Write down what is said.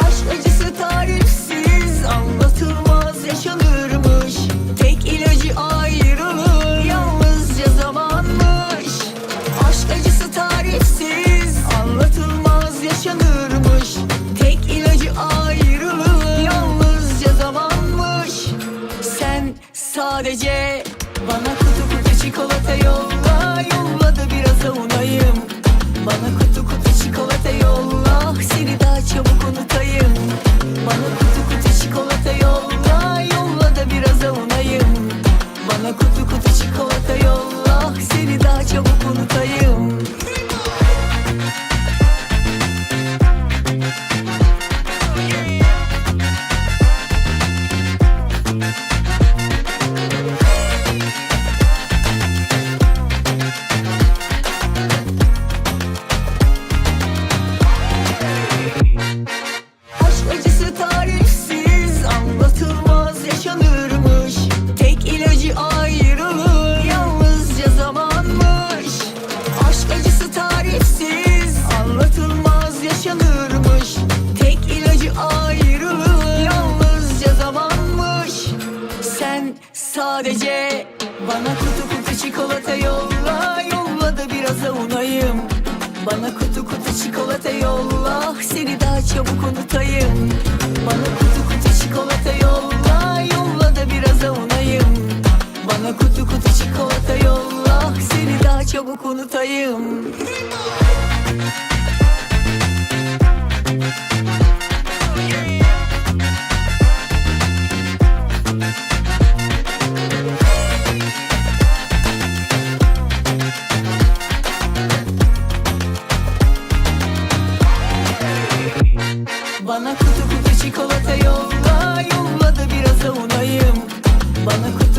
Aşk acısı tarifsiz Anlatılmaz yaşanırmış. Tek ilacı ayrılık Yalnızca zamanmış. Aşk acısı tarifsiz Anlatılmaz yaşanırmış. Tek ilacı ayrılık Yalnızca zamanmış. Sen sadece Bana kutu kutu çikolata yolla Yolla da biraz avunayım Bana kutu sadece. Bana kutu kutu çikolata yolla Yolla da biraz avunayım. Bana kutu kutu çikolata yolla Seni daha çabuk unutayım. Bana kutu kutu çikolata yolla Yolla da biraz avunayım. Bana kutu kutu çikolata yolla Seni daha çabuk unutayım Bana kutu kutu çikolata yolla Yolla da biraz avunayım Bana kutu